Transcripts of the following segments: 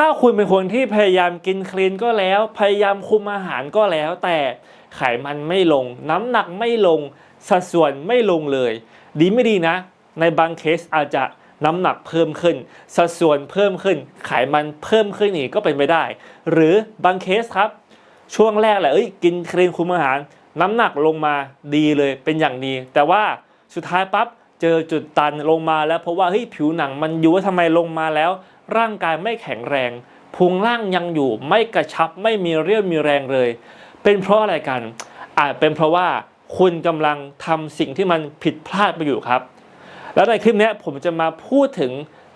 ถ้าคุณเป็นคนที่พยายามกินคลีนก็แล้ว พยายามคุมอาหารก็แล้ว แต่ไขมันไม่ลง น้ำหนักไม่ลง สัดส่วนไม่ลงเลย ดีไม่ดีนะ ในบางเคสอาจจะน้ำหนักเพิ่มขึ้น สัดส่วนเพิ่มขึ้น ไขมันเพิ่มขึ้นอีกก็เป็นไปได้ หรือบางเคสครับ ช่วงแรกแหละเอ้ยกินคลีนคุมอาหาร น้ำหนักลงมาดีเลยเป็นอย่างดี แต่ว่าสุดท้ายปั๊บเจอจุดตันลงมาแล้วเพราะว่าเฮ้ยผิวหนังมันอยู่ว่าทำไมลงมาแล้ว ร่างกายไม่แข็งแรงพุงร่างยังอยู่ไม่กระชับไม่มีเรี่ยวมีแรงเลย เป็นเพราะอะไรกัน อาจเป็นเพราะว่าคุณกำลังทำสิ่งที่มันผิดพลาดไปอยู่ครับ แล้วในคลิปนี้ผมจะมาพูดถึง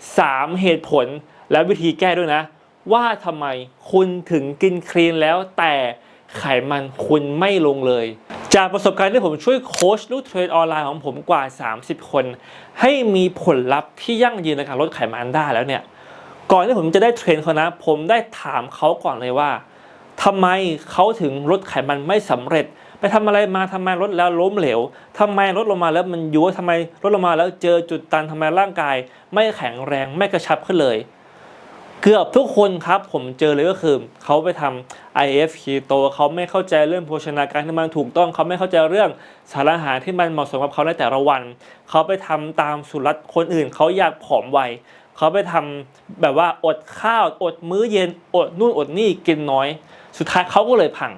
3 เหตุผลและวิธีแก้ด้วยนะ ว่าทำไมคุณถึงกินคลีนแล้วแต่ไขมันคุณไม่ลงเลย จากประสบการณ์ที่ผมช่วยโค้ชลูกเทรนออนไลน์ของผมกว่า 30 คน ให้มีผลลัพธ์ที่ยั่งยืนในการลดไขมันได้แล้วเนี่ย ก่อนที่ผมจะได้เทรนเขานะ ผมได้ถามเขาก่อนเลยว่าทำไมเขาถึงลดไขมันไม่สำเร็จ ไปทำอะไรมาทำไมลดแล้วล้มเหลวทำไมลดลงมาแล้วมันย้วยทำไมลดลงมาแล้วเจอจุดตันทำไมร่างกาย ไม่แข็งแรงไม่กระชับขึ้นเลย เกือบทุกคนครับ ผมเจอเลยก็คือเขาไปทำ IF keto เขาไม่เข้าใจเรื่องโภชนาการที่มันถูกต้อง เขาไม่เข้าใจเรื่องสารอาหารที่มันเหมาะสมกับเขาในแต่ละวัน เขาไปทำตามสูตรลัดคนอื่น เขาอยากผอมไว เขาไปทำแบบว่าอดข้าวอดมื้อเย็นอดนู่นอดนี่กินน้อย สุดท้ายเขาก็เลยพัง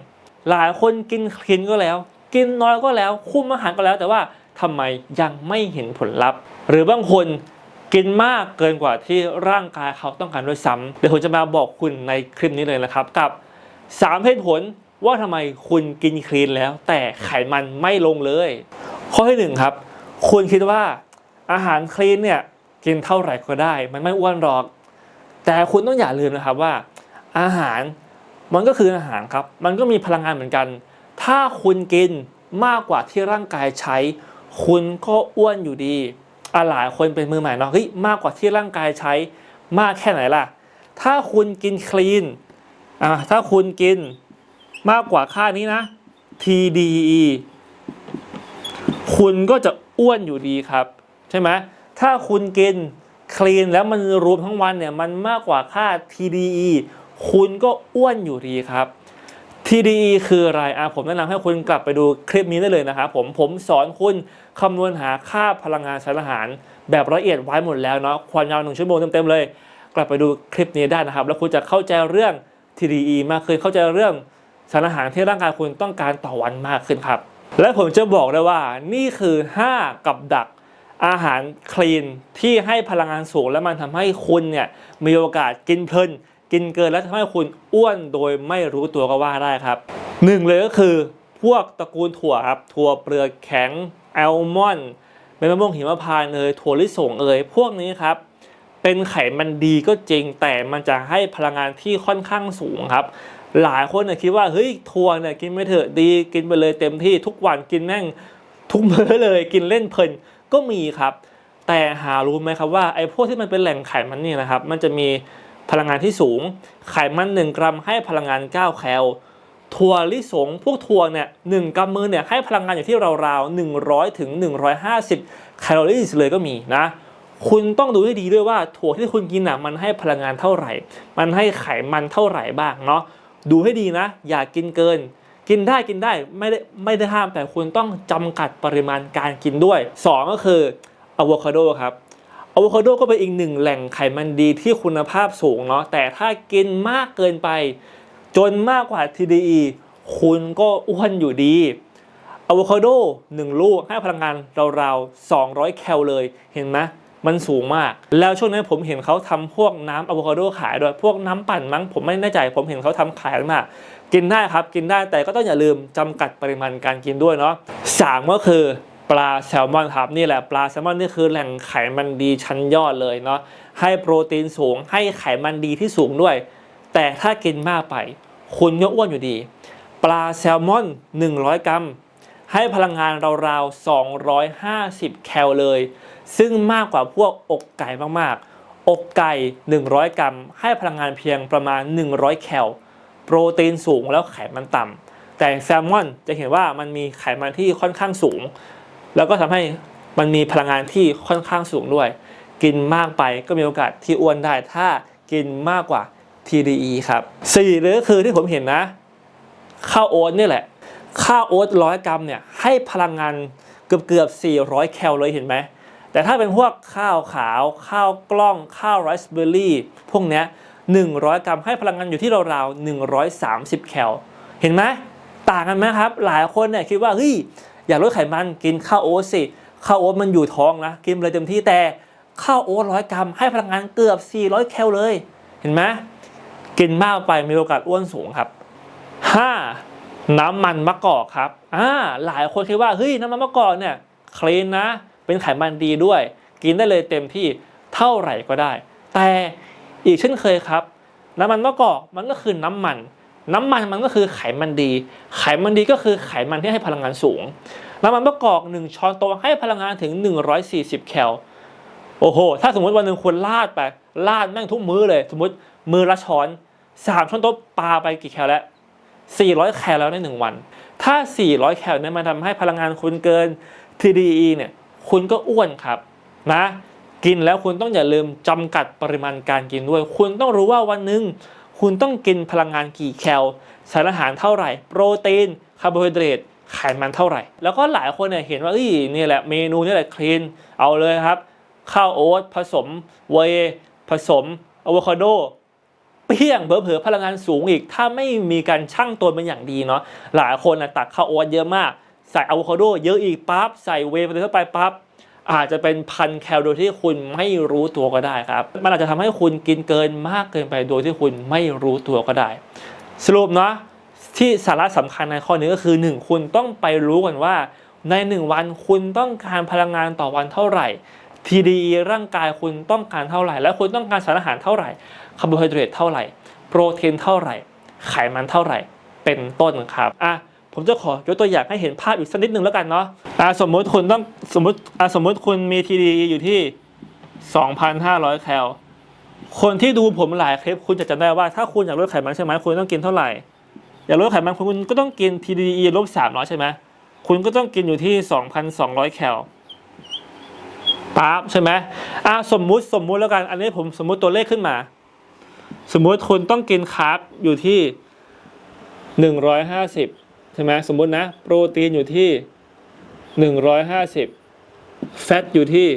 หลายคนกินคลีนก็แล้ว กินน้อยก็แล้ว คุมอาหารก็แล้ว แต่ว่าทำไมยังไม่เห็นผลลัพธ์ หรือบางคนกินมากเกินกว่าที่ร่างกายเขาต้องการด้วยซ้ำเดี๋ยวผมจะมาบอกคุณในคลิปนี้เลยนะครับกับ 3เหตุผลว่าทำไมคุณกินคลีนแล้ว แต่ไขมันไม่ลงเลย ข้อที่หนึ่งครับ คุณคิดว่าอาหารคลีนเนี่ย กินเท่าไหร่ก็ได้ มันไม่อ้วนหรอก แต่คุณต้องอย่าลืมนะครับว่า อาหารมันก็คืออาหารครับ มันก็มีพลังงานเหมือนกัน ถ้าคุณกินมากกว่าที่ร่างกายใช้ คุณก็อ้วนอยู่ดีอะหลายคนเป็นมือใหม่เนาะเฮ้ยมากกว่าที่ร่างกายใช้มากแค่ไหนล่ะ ถ้าคุณกินคลีนอะถ้าคุณกินมากกว่าค่านี้นะ TDE คุณก็จะอ้วนอยู่ดีครับ ใช่ไหม ถ้าคุณกินคลีนแล้วมันรวมทั้งวันเนี่ยมันมากกว่าค่า TDE คุณก็อ้วนอยู่ดีครับ TDE คืออะไรอะผมแนะนำให้คุณกลับไปดูคลิปนี้ได้เลยนะครับผมผมสอนคุณคำนวณหาค่าพลังงานสารอาหาร แบบละเอียดไว้หมดแล้วเนาะความยาวหนึ่งชั่วโมงเต็มๆเลย กลับไปดูคลิปนี้ได้นะครับ แล้วคุณจะเข้าใจเรื่อง TDE มากขึ้นเข้าใจเรื่องสารอาหารที่ร่างกายคุณต้องการต่อวันมากขึ้นครับ และผมจะบอกได้ว่านี่คือ 5 กับดัก อาหารคลีนที่ให้พลังงานสูง และมันทำให้คุณเนี่ยมีโอกาสกินเพลิน กินเกินและทำให้คุณอ้วนโดยไม่รู้ตัวก็ว่าได้ครับหนึ่งเลยก็คือพวกตระกูลถั่วครับถั่วเปลือกแข็งแอลมอนด์เม็ดมะม่วงหิมพานต์เอยถั่วลิสงเอยพวกนี้ครับเป็นไขมันดีก็จริงแต่มันจะให้พลังงานที่ค่อนข้างสูงครับหลายคนเนี่ยคิดว่าเฮ้ยทัวร์เนี่ยกินไม่เถอะดีกินไปเลยเต็มที่ทุกวันกินแม่งทุกมื้อเลยกินเล่นเพลิน ก็มีครับ แต่หารู้ไหมครับว่าไอ้พวกที่มันเป็นแหล่งไขมันนี่นะครับ มันจะมีพลังงานที่สูง ไขมัน 1 กรัมให้พลังงาน 9 แคลถั่วลิสงพวกถั่วเนี่ยหนึ่งกำมือเนี่ยให้พลังงานอยู่ที่ราวๆ100ถึง150 แคลอรี่เลยก็มีนะ คุณต้องดูให้ดีด้วยว่าถั่วที่คุณกินอะมันให้พลังงานเท่าไหร่ มันให้ไขมันเท่าไหร่บ้างเนาะดูให้ดีนะ อย่ากินเกิน กินได้กินได้ไม่ได้ไม่ได้ห้ามแต่คุณต้องจำกัดปริมาณการกินด้วย 2 ก็คืออะโวคาโดครับอะโวคาโดก็เป็นอีกหนึ่งแหล่งไขมันดีที่คุณภาพสูงเนาะแต่ถ้ากินมากเกินไป จนมากกว่า TDE คุณก็อ้วนอยู่ดีอะโวคาโด1 ลูกให้พลังงานราวๆ 200 แคลเลยเห็นไหมมันสูงมาก แล้วช่วงนี้ผมเห็นเขาทำพวกน้ำอะโวคาโดขายด้วย พวกน้ำปั่นมั้งผมไม่แน่ใจ ผมเห็นเขาทำขายมาก กินได้ครับกินได้แต่ก็ต้องอย่าลืมจำกัดปริมาณการกินด้วยเนาะสามก็คือปลาแซลมอนครับนี่แหละปลาแซลมอนนี่คือแหล่งไขมันดีชั้นยอดเลยเนาะให้โปรตีนสูงให้ไขมันดีที่สูงด้วย แต่ถ้ากินมากไป คุณก็อ้วนอยู่ดี ปลาแซลมอน 100 กรัม ให้พลังงานราวๆ 250 แคลเลย ซึ่งมากกว่าพวกอกไก่มากๆ อกไก่ 100 กรัม ให้พลังงานเพียงประมาณ 100 แคล โปรตีนสูงแล้วไขมันต่ำแต่แซลมอนจะเห็นว่ามันมีไขมันที่ค่อนข้างสูง แล้วก็ทำให้มันมีพลังงานที่ค่อนข้างสูงด้วย กินมากไปก็มีโอกาสที่อ้วนได้ ถ้ากินมากกว่า TDE ครับสี่เลยก็คือที่ผมเห็นนะ ข้าวโอ๊ตนี่แหละ ข้าวโอ๊ตร้อยกรัมเนี่ยให้พลังงานเกือบเกือบ 400 แคลเลยเห็นไหมแต่ถ้าเป็นพวกข้าวขาว ข้าวกล้อง ข้าวไรซ์เบอร์รี่ พวกเนี้ย 100 กรัมให้พลังงานอยู่ที่ราวๆ130 แคล เห็นไหมต่างกันไหมครับ หลายคนเนี่ยคิดว่าเฮ้ยอยากลดไขมันกินข้าวโอ๊ตสิข้าวโอ๊ตมันอยู่ท้องนะกินเลยเต็มที่แต่ข้าวโอ๊ตร้อยกรัมให้พลังงานเกือบ 400 แคลเลย เห็นไหมกินมากไปมีโอกาสอ้วนสูงครับ 5. น้ำมันมะกอกครับอ่าหลายคนคิดว่าเฮ้ยน้ำมันมะกอกเนี่ยคลีนนะ เป็นไขมันดีด้วย กินได้เลยเต็มที่เท่าไหร่ก็ได้ แต่ อีกเช่นเคยครับ น้ำมันมะกอกมันก็คือน้ำมัน น้ำมันมันก็คือไขมันดี ไขมันดีก็คือไขมันที่ให้พลังงานสูง น้ำมันมะกอก 1 ช้อนโต๊ะให้พลังงานถึง 140 แคลโอ้โห ถ้าสมมติวันหนึ่งคุณลาดไปลาดแม่งทุกมื้อเลย สมมติมือละช้อน3ช้อนโต๊ะปาไปกี่แคลแล้ว 400 แคลแล้วใน1วัน ถ้า 400 แคลเนี่ยมันทำให้พลังงานคุณเกิน TDE เนี่ย คุณก็อ้วนครับนะ กินแล้วคุณต้องอย่าลืมจำกัดปริมาณการกินด้วย คุณต้องรู้ว่าวันหนึ่งคุณต้องกินพลังงานกี่แคลสารอาหารเท่าไหร่ โปรตีนคาร์โบไฮเดรตไขมันเท่าไหร่ แล้วก็หลายคนเนี่ยเห็นว่าเอ้ยนี่แหละเมนูนี่แหละคลีนเอาเลยครับ ข้าวโอ๊ตผสมเวผสมอะโวคาโดเปรี้ยงเผลอๆพลังงานสูงอีก ถ้าไม่มีการชั่งตัวเป็นอย่างดีเนาะหลายคนนะตักข้าวโอ๊ตเยอะมาก ใส่อะโวคาโดเยอะอีกปั๊บใส่เวไปเข้าไปปั๊บ อาจจะเป็นพันแคลโดยที่คุณไม่รู้ตัวก็ได้ครับ มันอาจจะทำให้คุณกินเกินมากเกินไปโดยที่คุณไม่รู้ตัวก็ได้ สรุปเนาะที่สาระสำคัญในข้อนี้ก็คือ 1 คุณต้องไปรู้กันว่า ใน 1 วันคุณต้องการพลังงานต่อวันเท่าไหร่ TDE ร่างกายคุณต้องการเท่าไหร่ และคุณต้องการสารอาหารเท่าไหร่คาร์โบไฮเดรตเท่าไหร่ โปรตีนเท่าไหร่ ไขมันเท่าไหร่ เป็นต้นครับอะ ผมจะขอยกตัวอย่างให้เห็นภาพอีกสักนิดหนึ่งแล้วกันเนาะอ่สมมุติคุณต้องสมมติสมมติคุณมีทีดีอยู่ที่ 2,500 แคล คนที่ดูผมหลายคลิปคุณจะจำได้ว่าถ้าคุณอยากลดไขมันใช่ไหมคุณต้องกินเท่าไหร่ อยากลดไขมันคุณก็ต้องกิน TDE ลบสามน้อยใช่ไหมคุณก็ต้องกินอยู่ที่ 2,200 แคลปั๊บใช่ไหมอ่าสมมุติสมมุติแล้วกัน อันนี้ผมสมมุติตัวเลขขึ้นมา สมมุติคุณต้องกินคาร์บอยู่ที่ 150 ใช่ไหมสมมตินะ โปรตีนอยู่ที่หนึ่งร้อยห้าสิบแฟตอยู่ที่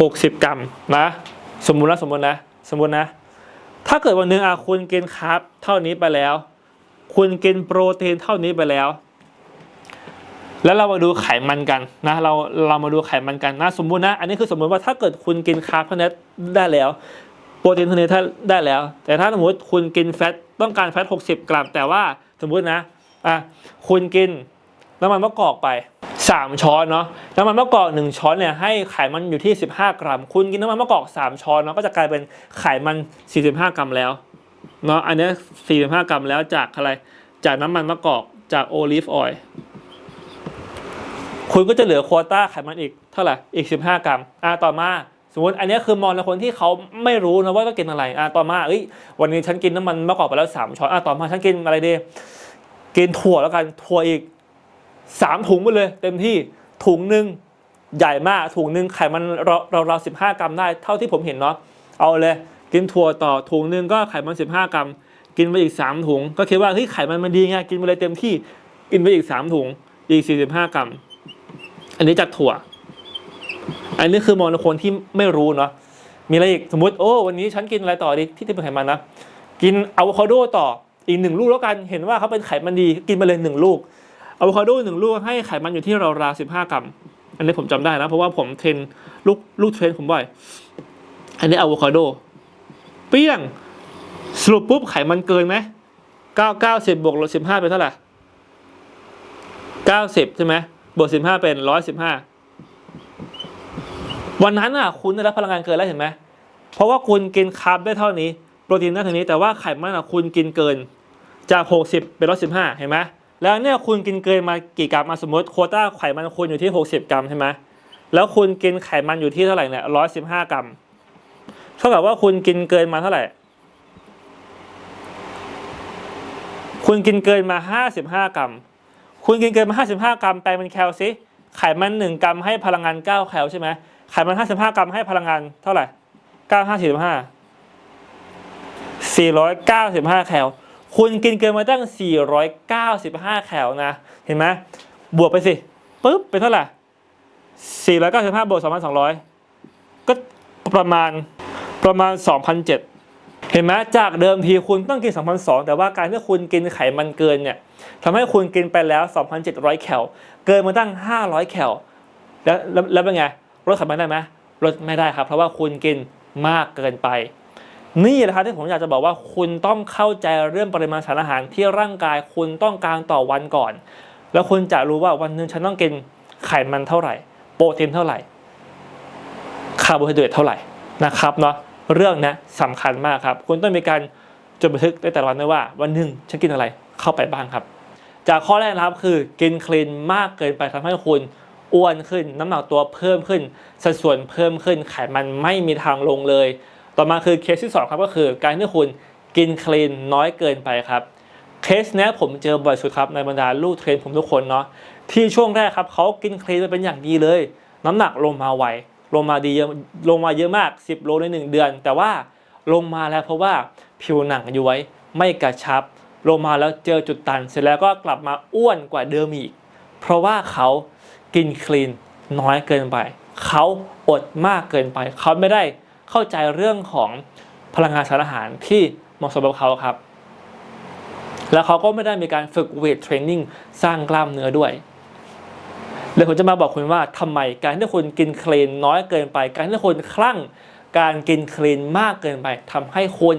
หกสิบกรัมนะ สมมุตินะสมมุตินะ สมมุตินะ ถ้าเกิดวันหนึ่งอะคุณกินคาร์บเท่านี้ไปแล้ว คุณกินโปรตีนเท่านี้ไปแล้ว แล้วเรามาดูไขมันกันนะ เราเรามาดูไขมันกันนะ สมมุตินะ อันนี้คือสมมุติว่าถ้าเกิดคุณกินคาร์บเท่านี้ได้แล้วโปรตีนเท่านี้ถ้าได้แล้ว แต่ถ้าสมมติคุณกินแฟตต้องการแฟต 60 กรัม แต่ว่าสมมุตินะ อะคุณกินน้ำมันมะกอกไป 3 ช้อนเนาะน้ำมันมะกอก1ช้อนเนี่ยให้ไขมันอยู่ที่ 15 กรัม คุณกินน้ำมันมะกอก 3 ช้อนเนาะก็จะกลายเป็นไขมัน 45 กรัมแล้วเนาะอันนี้ 45 กรัมแล้วจากอะไรจากน้ำมันมะกอกจากโอลิฟออยล์คุณก็จะเหลือโควต้าไขมันอีกเท่าไหร่อีก 15 กรัมอ่าต่อมาสมมติอันนี้คือมองในคนที่เขาไม่รู้นะว่าต้องกินอะไรอ่าต่อมาเอ้ยวันนี้ฉันกินน้ำมันมะกอกไปแล้ว 3 ช้อนอ่าต่อมาฉันกินอะไรดี กินถั่วแล้วกันถั่วอีก3ถุงไปเลย เต็มที่ถุงหนึ่งใหญ่มากถุงหนึ่งไขมันเราเราเราสิบห้ากรัมได้ เท่าที่ผมเห็นเนาะเอาเลย กินถั่วต่อถุงหนึ่งก็ไขมัน15กรัม กินไปอีก3ถุง ก็คิดว่าเฮ้ยไขมันมันดีไงกินไปเลยเต็มที่กินไปอีก3ถุงอีก45กรัม อันนี้จากถั่ว อันนี้คือมองในคนที่ไม่รู้เนาะมีอะไรอีกสมมติโอ้วันนี้ฉันกินอะไรต่อดีที่ที่เป็นไขมันนะกินอะโวคาโดต่อ อีกหนึ่งลูกแล้วกันเห็นว่าเขาเป็นไขมันดีกินไปเลยหนึ่งลูกอะโวคาโดหนึ่งลูกให้ไขมันอยู่ที่ราวๆสิบห้ากรัม อันนี้ผมจำได้นะ เพราะว่าผมเทรนลูกลูกเทรนผมบ่อย อันนี้อะโวคาโดเปี้ยงสรุปปุ๊บไขมันเกินไหมเก้าเก้าสิบบวกลบสิบห้าเป็นเท่าไหร่เก้าสิบใช่ไหมบวกสิบห้าเป็นร้อยสิบห้าวันนั้นอะคุณได้รับพลังงานเกินแล้วเห็นไหมเพราะว่าคุณกินคาร์บได้เท่านี้โปรตีนได้เท่านี้แต่ว่าไขมันอะคุณกินเกิน จากหกสิบเป็นร้อยสิบห้าเห็นไหมแล้วเนี่ยคุณกินเกินมากี่กรัมมาสมมติโคต้าไขมันคุณอยู่ที่หกสิบกรัมใช่ไหมแล้วคุณกินไขมันอยู่ที่เท่าไหร่เนี่ยร้อยสิบห้ากรัมเท่ากับว่าคุณกินเกินมาเท่าไหร่ คุณกินเกินมาห้าสิบห้ากรัม คุณกินเกินมา55กรัมแปลเป็นแคลซิไขมัน1กรัมให้พลังงาน9แคลใช่ไหมไขมัน55กรัมให้พลังงานเท่าไหร่9 5 45 495แคล คุณกินเกินมาตั้ง 495 แคลนะ เห็นไหมบวกไปสิปุ๊บเป็นเท่าไหร่495 บวก 2,200 ก็ประมาณประมาณ 2,007 เห็นไหมจากเดิมทีคุณต้องกิน 2,200 แต่ว่าการที่คุณกินไขมันเกินเนี่ยทำให้คุณกินไปแล้ว 2,700 แคลเกินมาตั้ง 500 แคลแล้วแล้วแล้วเป็นไงลดไขมันได้ไหมลดไม่ได้ครับ เพราะว่าคุณกินมากเกินไป นี่แหละครับที่ผมอยากจะบอกว่าคุณต้องเข้าใจเรื่องปริมาณสารอาหารที่ร่างกายคุณต้องการต่อวันก่อน แล้วคุณจะรู้ว่าวันหนึงฉันต้องกินไขมันเท่าไหร่ โปรตีนเท่าไหร่คาร์โบไฮเดรตเท่าไหร่นะครับเนาะเรื่องนี้สำคัญมากครับ คุณต้องมีการจดบันทึกในแต่ละวันด้วยว่า วันหนึ่งฉันกินอะไรเข้าไปบ้างครับ จากข้อแรกนะครับคือกินคลีนมากเกินไปทำให้คุณอ้วนขึ้น น้ำหนักตัวเพิ่มขึ้น สัดส่วนเพิ่มขึ้นไขมันไม่มีทางลงเลย ต่อมาคือเคสที่สองครับก็คือการที่คุณกินคลีนน้อยเกินไปครับเคสนี้ผมเจอบ่อยสุดครับในบรรดาลูกเทรนผมทุกคนเนาะที่ช่วงแรกครับเขากินคลีนเป็นอย่างดีเลย น้ำหนักลงมาไวลงมาดีเยอะลงมาเยอะมาก 10 โลใน 1 เดือน แต่ว่าลงมาแล้วเพราะว่าผิวหนังย้วยไม่กระชับ ลงมาแล้วเจอจุดตัน เสร็จแล้วก็กลับมาอ้วนกว่าเดิมอีก เพราะว่าเขากินคลีนน้อยเกินไป เขาอดมากเกินไป เขาไม่ได้ เข้าใจเรื่องของพลังงานสารอาหารที่เหมาะสมกับเขาครับ แล้วเขาก็ไม่ได้มีการฝึกเวทเทรนนิ่งสร้างกล้ามเนื้อด้วยเดี๋ยวผมจะมาบอกคุณว่าทำไมการที่คุณกินคลีนน้อยเกินไป การที่คุณคลั่งการกินคลีนมากเกินไปทำให้คุณ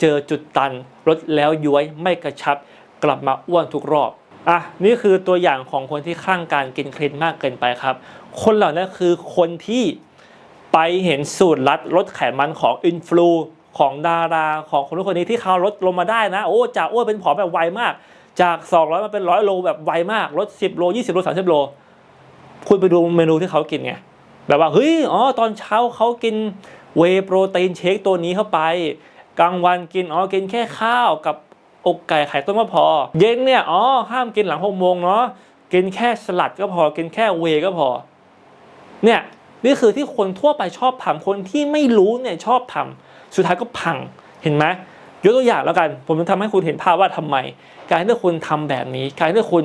เจอจุดตันลดแล้วย้วยไม่กระชับ กลับมาอ้วนทุกรอบอะนี่คือตัวอย่างของคนที่คลั่งการกินคลีนมากเกินไปครับ คนเหล่านี้นคือคนที่ ไปเห็นสูตรลัดลดไขมันของอินฟลูของดาราของคนทุกคนนี้ที่เขาลดลงมาได้นะ โอ้จากอ้วนเป็นผอมแบบไวมาก จาก 200มาเป็น100โลแบบไวมากลด 10 โล 20 โล 30 โล คุณไปดูเมนูที่เขากินไงแบบว่าเฮ้ยอ๋อตอนเช้าเขากินเวโปรตีนเชคตัวนี้เข้าไป กลางวันกินอ๋อกินแค่ข้าวกับอกไก่ไข่ต้มก็พอ เย็นเนี่ยอ๋อห้ามกินหลังหกโมงเนาะกินแค่สลัดก็พอกินแค่เวก็พอ เนี่ย นี่คือที่คนทั่วไปชอบทำคนที่ไม่รู้เนี่ยชอบทำสุดท้ายก็พังเห็นไหมยกตัวอย่างแล้วกัน ผมจะทำให้คุณเห็นภาพว่าทำไม การที่คุณทำแบบนี้ การที่คุณ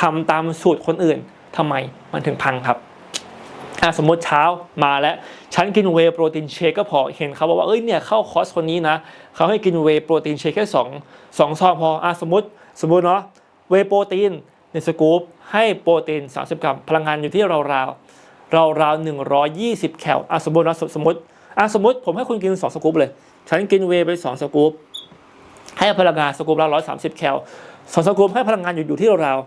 ทำตามสูตรคนอื่นทำไมมันถึงพังครับอะสมมติเช้ามาแล้ว ฉันกินเวโปรตีนเชคก็พอเห็นเขาบอกว่าเอ้ยเนี่ยเข้าคอร์สคนนี้นะเขาให้กินเวโปรตีนเชคแค่สองสองซองพออะสมมติสมมติเนาะเวโปรตีนในสกู๊ปให้โปรตีน 30 กรัม พลังงานอยู่ที่ราวๆ เราราวหนึ่งร้อยยี่สิบแคลอะสมมตินะสมมติอะสมมติผมให้คุณกินสองสกู๊ปเลย ฉันกินเวไปสองสกู๊ปให้พลังงานสกู๊ปละร้อยสามสิบแคลสองสกู๊ปให้พลังงานอยู่อยู่ที่ราว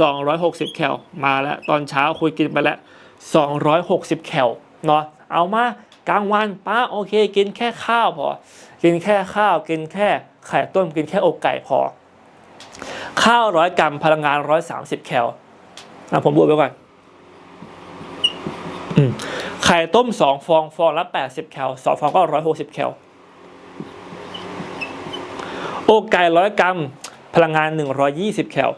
สองร้อยหกสิบแคลมาแล้วตอนเช้าคุยกินไปแล้วสองร้อยหกสิบแคลเนาะเอามากลางวันป้าโอเค กินแค่ข้าวพอ กินแค่ข้าวกินแค่ไข่ต้มกินแค่อกไก่พอ ข้าวร้อยกรัมพลังงานร้อยสามสิบแคลอะผมบวกไปก่อน ไข่ต้มสองฟองฟองละแปดสิบแคลสองฟองก็ร้อยหกสิบแคลอกไก่ร้อยกรัม พลังงานหนึ่งร้อยยี่สิบแคล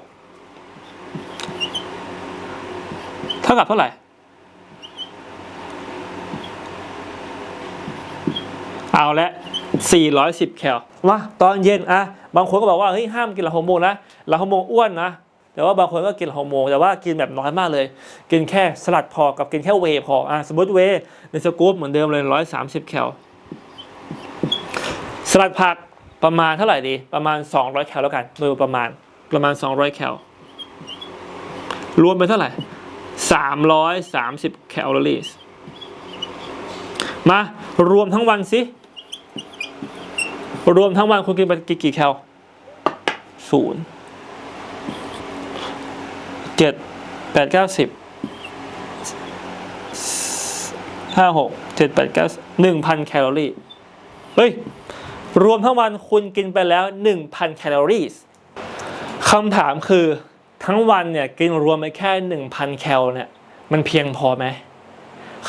เท่ากับเท่าไหร่เอาละ 410 แคลมาตอนเย็นอะ บางคนก็บอกว่า เฮ้ย ห้ามกินหลังหกโมงนะหลังหกโมงอ้วนนะ แต่ว่าบางคนก็กินหลังหกโมงแต่ว่ากินแบบน้อยมากเลย กินแค่สลัดพอกับกินแค่เวย์พออะสมมติเวในสกู๊ปเหมือนเดิมเลย130แคลสลัดผักประมาณเท่าไหร่ดี ประมาณ 200 แคลแล้วกันโดยประมาณประมาณ 200 แคลรวมเป็นเท่าไหร่ 330 แคลอรี่มารวมทั้งวันสิ รวมทั้งวันคุณกินไปกี่กี่แคลศูนย์ เจ็ดแปดเก้าสิบห้าหกเจ็ดแปดเก้าหนึ่งพันแคลอรี่เฮ้ย รวมทั้งวันคุณกินไปแล้วหนึ่งพันแคลอรี่คำถามคือทั้งวันเนี่ยกินรวมไปแค่หนึ่งพันแคลเนี่ยมันเพียงพอไหม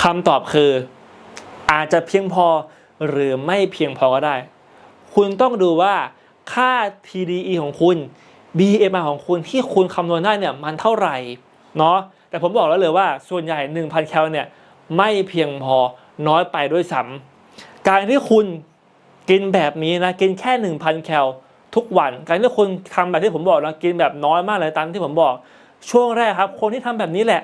คำตอบคืออาจจะเพียงพอหรือไม่เพียงพอก็ได้ คุณต้องดูว่าค่า TDE ของคุณ BMI ของคุณที่คุณคำนวณได้เนี่ยมันเท่าไหร่เนาะแต่ผมบอกแล้วเลยว่าส่วนใหญ่ 1,000 แคลเนี่ยไม่เพียงพอน้อยไปด้วยซ้ำการที่คุณกินแบบนี้นะกินแค่ 1,000 แคลทุกวัน การที่คุณทำแบบที่ผมบอกนะกินแบบน้อยมากเลยตามที่ผมบอก ช่วงแรกครับ คนที่ทำแบบนี้แหละ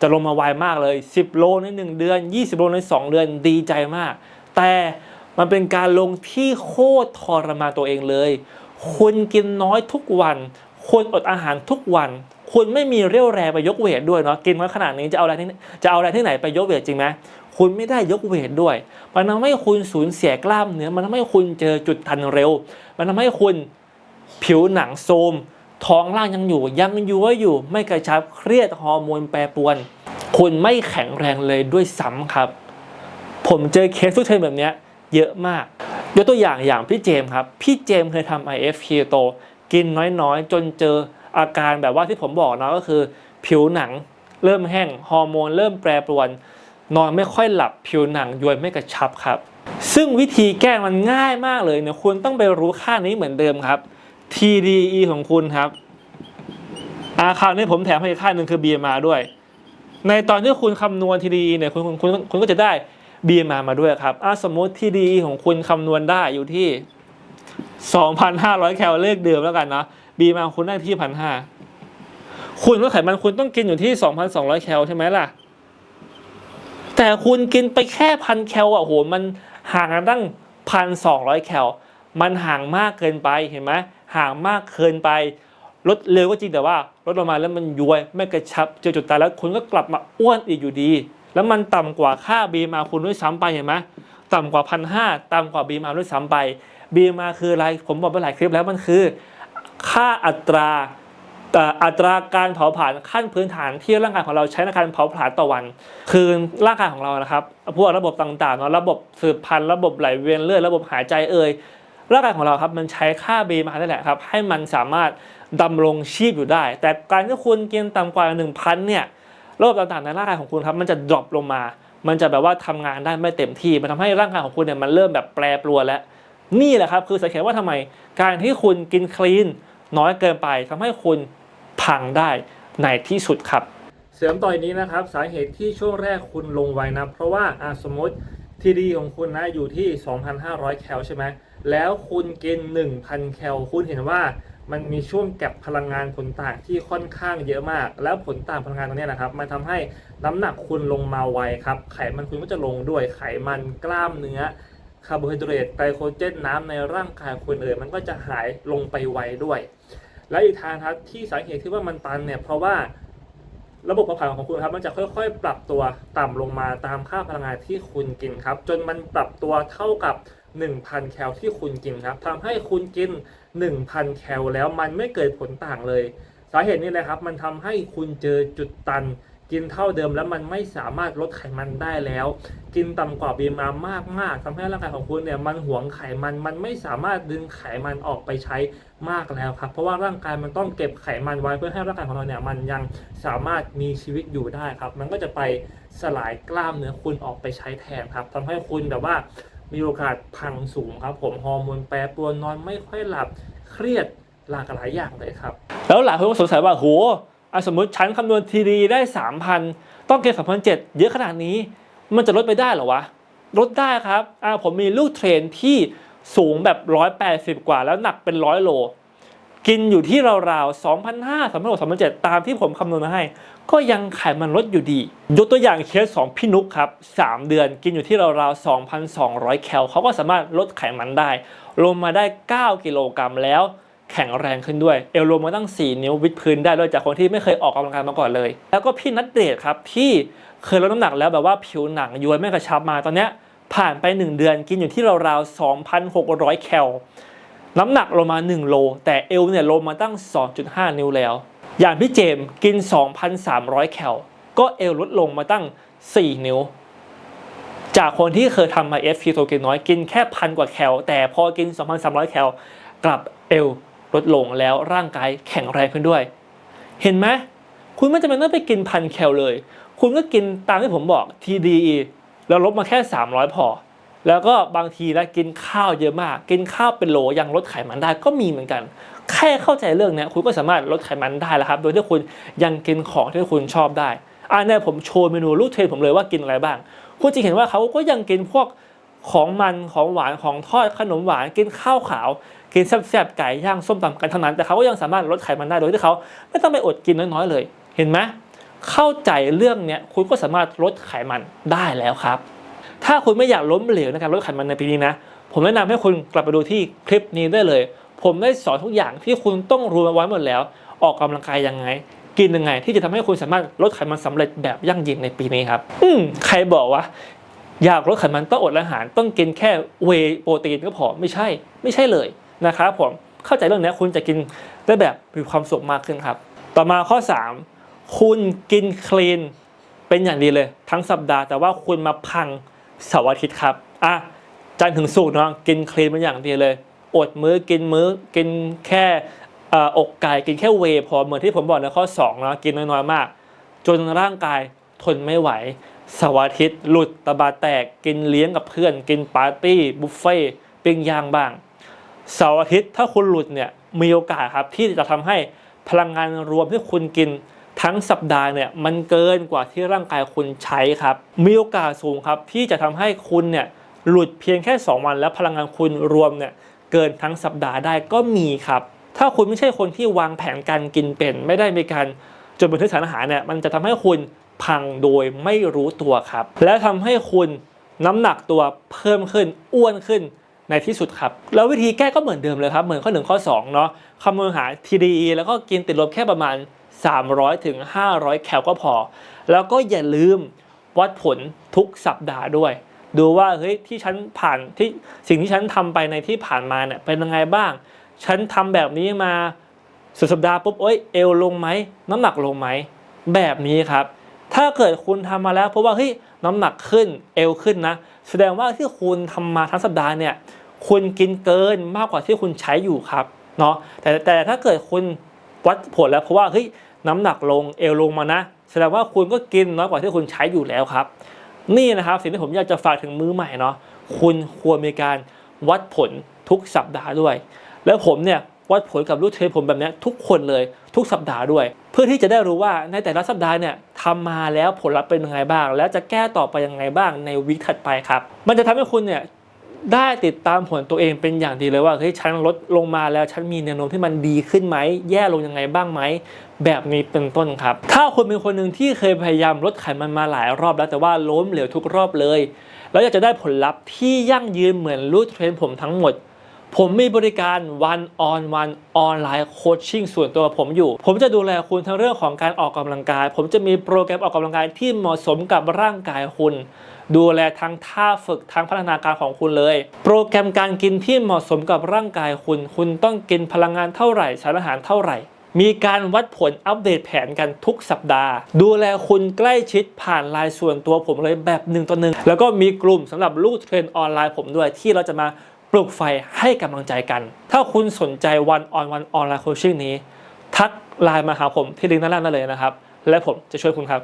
จะลงมาไวมากเลย 10 โลใน 1 เดือน 20 โลใน 2 เดือนดีใจมาก แต่มันเป็นการลงที่โคตรทรมานตัวเองเลย คุณกินน้อยทุกวัน คุณอดอาหารทุกวัน คุณไม่มีเรี่ยวแรงไปยกเวทด้วยเนาะ กินมาขนาดนี้จะเอาอะไรที่จะเอาอะไรที่ไหนไปยกเวทจริงไหมคุณไม่ได้ยกเวทด้วย มันทำให้คุณสูญเสียกล้ามเนื้อ มันทำให้คุณเจอจุดทันเร็ว มันทำให้คุณผิวหนังโทรมท้องร่างยังอยู่ ยังยัวอยู่ ไม่กระชับ เครียดฮอร์โมนแปรปรวน คุณไม่แข็งแรงเลยด้วยซ้ำครับ ผมเจอเคสทุกเทรนแบบนี้เยอะมาก ยกตัวอย่างอย่างพี่เจมครับ พี่เจมเคยทำ IF Keto กินน้อยๆ จนเจออาการแบบว่าที่ผมบอกนะก็คือ ผิวหนังเริ่มแห้ง ฮอร์โมนเริ่มแปรปรวน นอนไม่ค่อยหลับผิวหนังย้วยไม่กระชับครับ ซึ่งวิธีแก้มันง่ายมากเลยเนี่ยคุณต้องไปรู้ค่านี้เหมือนเดิมครับ TDE ของคุณครับอาคราวนี้ผมแถมให้ค่าหนึ่งคือ BMR ด้วย ในตอนที่คุณคำนวณ TDE เนี่ยคุณคุณคุณก็จะได้ BMR มาด้วยครับอะสมมติ TDE ของคุณคำนวณได้อยู่ที่ 2,500 แคลเลขเดิมแล้วกันนะ BMR ของคุณได้ที่ 1,500 คุณลดไขมันคุณต้องกินอยู่ที่ 2,200 แคลใช่ไหมล่ะ แต่คุณกินไปแค่พันแคลอะโหมันห่างกันตั้งพันสองร้อยแคลมันห่างมากเกินไปเห็นไหมห่างมากเกินไปลดเร็วก็จริงแต่ว่าลดลงมาแล้วมันย้วยไม่กระชับเจอจุดตายแล้วคุณก็กลับมาอ้วนอีกอยู่ดี แล้วมันต่ำกว่าค่าบีมาคุณด้วยซ้ำไปเห็นไหมต่ำกว่าพันห้าต่ำกว่าบีมาด้วยซ้ำไปบีมาคืออะไร ผมบอกไปหลายคลิปแล้วมันคือ ค่าอัตราอ่ออัตราการเผาผลาญขั้นพื้นฐานที่ร่างกายของเราใช้ในการเผาผลาญต่อวัน คือร่างกายของเรานะครับพวกระบบต่างๆเนาะระบบสืบพันธุ์ระบบไหลเวียนเลือดระบบหายใจเอ่ยร่างกายของเราครับมันใช้ค่าเบมาได้แหละครับให้มันสามารถดำรงชีพอยู่ได้ แต่การที่คุณกินต่ำกว่า 1,000เนี่ย ระบบต่างๆในร่างกายของคุณครับมันจะดรอปลงมา มันจะแบบว่าทำงานได้ไม่เต็มที่ มันทำให้ร่างกายของคุณเนี่ยมันเริ่มแบบแปรปรวนแล้ว นี่แหละครับคือสาเหตุว่าทำไมการที่คุณกินคลีนน้อยเกินไปทำให้คุณพังได้ในที่สุดครับ เสริมต่อยนี้นะครับสาเหตุที่ช่วงแรกคุณลงไวนะ เพราะว่าอะสมมติทีดีของคุณนะอยู่ที่ 2,500 แคลใช่ไหมแล้วคุณกิน 1,000 แคลคุณเห็นว่า มันมีช่วงแก็บพลังงานผลต่างที่ค่อนข้างเยอะมาก แล้วผลต่างพลังงานตรงนี้นะครับ มันทำให้น้ำหนักคุณลงมาไวครับ ไขมันคุณก็จะลงด้วย ไขมันกล้ามเนื้อคาร์โบไฮเดรตไกลโคเจนน้ำในร่างกายคุณเอ่ยมันก็จะหายลงไปไวด้วย และอีกทางครับที่สาเหตุที่ว่ามันตันเนี่ยเพราะว่าระบบเผาผลาญของคุณครับมันจะค่อยๆ ปรับตัวต่ำลงมาตามค่าพลังงานที่คุณกินครับ จนมันปรับตัวเท่ากับ 1,000 แคลที่คุณกินครับทำให้คุณกิน 1,000 แคลแล้วมันไม่เกิดผลต่างเลย สาเหตุนี้เลยครับ มันทำให้คุณเจอจุดตัน กินเท่าเดิมแล้วมันไม่สามารถลดไขมันได้แล้ว กินต่ำกว่าบีมามากมากๆทำให้ร่างกายของคุณเนี่ยมันหวงไขมันมันไม่สามารถดึงไขมันออกไปใช้มากแล้วครับ เพราะว่าร่างกายมันต้องเก็บไขมันไว้เพื่อให้ร่างกายของเราเนี่ยมันยังสามารถมีชีวิตอยู่ได้ครับ มันก็จะไปสลายกล้ามเนื้อคุณออกไปใช้แทนครับทำให้คุณแบบว่า มีโอกาสพังสูงครับ ผมฮอร์โมนแปรปรวนนอนไม่ค่อยหลับเครียดหลากหลายอย่างเลยครับ แล้วหลายคนก็สงสัยว่าโหสมมติฉันคำนวณทีดีได้ 3,000 ต้องเกณฑ์3,007 เยอะขนาดนี้ มันจะลดไปได้หรอวะ ลดได้ครับอ่าผมมีลูกเทรนที่สูงแบบ 180 กว่าแล้วหนักเป็น 100 โล กินอยู่ที่ราวๆ2,500 3,600 3,700 ตามที่ผมคำนวณมาให้ ก็ยังไขมันลดอยู่ดี ยกตัวอย่างเคสของพี่นุกครับ 3 เดือนกินอยู่ที่ราวๆ 2,200 แคลเขาก็สามารถลดไขมันได้ ลงมาได้ 9 กิโลกรัมแล้ว แข็งแรงขึ้นด้วย เอวลงมาตั้ง 4 นิ้ววิดพื้นได้ด้วยจากคนที่ไม่เคยออกกำลังกายมาก่อนเลย แล้วก็พี่นัดเดทครับที่เคยลดน้ำหนักแล้วแบบว่าผิวหนังย้วยไม่กระชับมาตอนเนี้ยผ่านไป 1 เดือนกินอยู่ที่ราวๆ 2,600 แคลน้ำหนักลงมา 1 โล แต่เอวเนี่ยลงมาตั้ง 2.5 นิ้วแล้ว อย่างพี่เจมส์กิน 2,300 แคล ก็เอวลดลงมาตั้ง 4 นิ้ว จากคนที่เคยทำมา F keto กินน้อยกินแค่พันกว่าแคล แต่พอกิน 2,300 แคล กลับเอวลดลงแล้วร่างกายแข็งแรงขึ้นด้วย เห็นไหมคุณไม่จำเป็นต้องไปกินพันแคลเลย คุณก็กินตามที่ผมบอก TDE แล้วลดมาแค่ 300 พอ แล้วก็บางทีนะกินข้าวเยอะมาก กินข้าวเป็นโหลยังลดไขมันได้ก็มีเหมือนกันแค่เข้าใจเรื่องนี้คุณก็สามารถลดไขมันได้แล้วครับ โดยที่คุณยังกินของที่คุณชอบได้อ่าเนี่ยผมโชว์เมนูลูกเทรนผมเลยว่ากินอะไรบ้าง คุณจะเห็นว่าเขาก็ยังกินพวกของมันของหวานของทอดขนมหวานกินข้าวขาว กินแซ่บๆไก่ย่างส้มตำกันเท่านั้น แต่เขาก็ยังสามารถลดไขมันได้โดยที่เขาไม่ต้องไปอดกินน้อยๆเลย เห็นไหมเข้าใจเรื่องเนี้ยคุณก็สามารถลดไขมันได้แล้วครับ ถ้าคุณไม่อยากล้มเหลวในการลดไขมันในปีนี้นะ ผมแนะนำให้คุณกลับไปดูที่คลิปนี้ได้เลย ผมได้สอนทุกอย่างที่คุณต้องรู้ไว้หมดแล้ว ออกกำลังกายยังไง กินยังไง ที่จะทำให้คุณสามารถลดไขมันสำเร็จแบบยั่งยืนในปีนี้ครับ อืมใครบอกว่าอยากลดไขมันต้องอดอาหาร ต้องกินแค่เวโปรตีนก็พอไม่ใช่ ไม่ใช่เลยนะครับผมเข้าใจเรื่องนี้คุณจะกินได้แบบมีความสุขมากขึ้นครับ ต่อมาข้อ 3 คุณกินคลีนเป็นอย่างดีเลย ทั้งสัปดาห์แต่ว่าคุณมาพังเสาร์อาทิตย์ครับอะจันทร์ถึงศุกร์เนาะกินคลีนเป็นอย่างดีเลย อดมื้อกินมื้อกินแค่ออกไก่กินแค่เวย์พอเหมือนที่ผมบอกในข้อ2นะกินน้อยๆมาก จนร่างกายทนไม่ไหวเสาร์อาทิตย์หลุดตะบาแตกกินเลี้ยงกับเพื่อน กินปาร์ตี้บุฟเฟ่ต์ปิ้งย่างบ้างเสาร์อาทิตย์ถ้าคุณหลุดเนี่ยมีโอกาสครับที่จะทำให้พลังงานรวมที่คุณกินทั้งสัปดาห์เนี่ยมันเกินกว่าที่ร่างกายคุณใช้ครับ มีโอกาสสูงครับที่จะทำให้คุณเนี่ยหลุดเพียงแค่ 2 วัน แล้วพลังงานคุณรวมเนี่ย เกินทั้งสัปดาห์ได้ก็มีครับ ถ้าคุณไม่ใช่คนที่วางแผนการกินเป็น ไม่ได้มีการจดบันทึกสารอาหารเนี่ยมันจะทำให้คุณพังโดยไม่รู้ตัวครับ และทำให้คุณน้ำหนักตัวเพิ่มขึ้นอ้วนขึ้นในที่สุดครับ แล้ววิธีแก้ก็เหมือนเดิมเลยครับ เหมือนข้อ 1 ข้อ2เนาะคำนวณหา TDE แล้วก็กินติดลบแค่ประมาณ 300ถึง500 แคลก็พอ แล้วก็อย่าลืมวัดผลทุกสัปดาห์ด้วย ดูว่าเฮ้ยที่ฉันผ่านที่สิ่งที่ฉันทำไปในที่ผ่านมาเนี่ยเป็นยังไงบ้าง ฉันทำแบบนี้มาสุดสัปดาห์ปุ๊บเอ้ยเอวลงไหมน้ำหนักลงไหมแบบนี้ครับ ถ้าเกิดคุณทำมาแล้วเพราะว่าเฮ้ยน้ำหนักขึ้นเอวขึ้นนะ แสดงว่าที่คุณทำมาทั้งสัปดาห์เนี่ยคุณกินเกินมากกว่าที่คุณใช้อยู่ครับเนาะแต่แต่ถ้าเกิดคุณวัดผลแล้วเพราะว่าเฮ้ยน้ำหนักลงเอวลงมานะ แสดงว่าคุณก็กินน้อยกว่าที่คุณใช้อยู่แล้วครับ นี่นะครับสิ่งที่ผมอยากจะฝากถึงมือใหม่เนาะคุณควรมีการวัดผลทุกสัปดาห์ด้วย แล้วผมเนี่ยวัดผลกับลูกเทรดผมแบบนี้ทุกคนเลยทุกสัปดาห์ด้วย เพื่อที่จะได้รู้ว่าในแต่ละสัปดาห์เนี่ยทำมาแล้วผลลัพธ์เป็นยังไงบ้าง แล้วจะแก้ต่อไปยังไงบ้างในวิคถัดไปครับ มันจะทำให้คุณเนี่ย ได้ติดตามผลตัวเองเป็นอย่างดีเลยว่าเฮ้ยฉันลดลงมาแล้วฉันมีแนวโน้มที่มันดีขึ้นไหม แย่ลงยังไงบ้างไหม แบบนี้เป็นต้นครับ ถ้าคุณเป็นคนหนึ่งที่เคยพยายามลดไขมันมาหลายรอบแล้วแต่ว่าล้มเหลวทุกรอบเลย แล้วอยากจะได้ผลลัพธ์ที่ยั่งยืนเหมือนรูทเทรนผมทั้งหมดผมมีบริการ one on one ออนไลน์โคชชิ่งส่วนตัวผมอยู่ ผมจะดูแลคุณทั้งเรื่องของการออกกำลังกาย ผมจะมีโปรแกรมออกกำลังกายที่เหมาะสมกับร่างกายคุณ ดูแลทั้งท่าฝึกทั้งพัฒนาการของคุณเลย โปรแกรมการกินที่เหมาะสมกับร่างกายคุณ คุณต้องกินพลังงานเท่าไหร่สารอาหารเท่าไหร่ มีการวัดผลอัปเดตแผนกันทุกสัปดาห์ ดูแลคุณใกล้ชิดผ่านไลน์ส่วนตัวผมเลยแบบหนึ่งต่อหนึ่งแล้วก็มีกลุ่มสำหรับลูกเทรนออนไลน์ผมด้วยที่เราจะมาปลุกไฟให้กำลังใจกัน ถ้าคุณสนใจวันออนวันออนไลน์โคชชิ่งนี้ ทักไลน์มาหาผมที่ลิงก์ด้านล่างได้เลยนะครับ และผมจะช่วยคุณครับ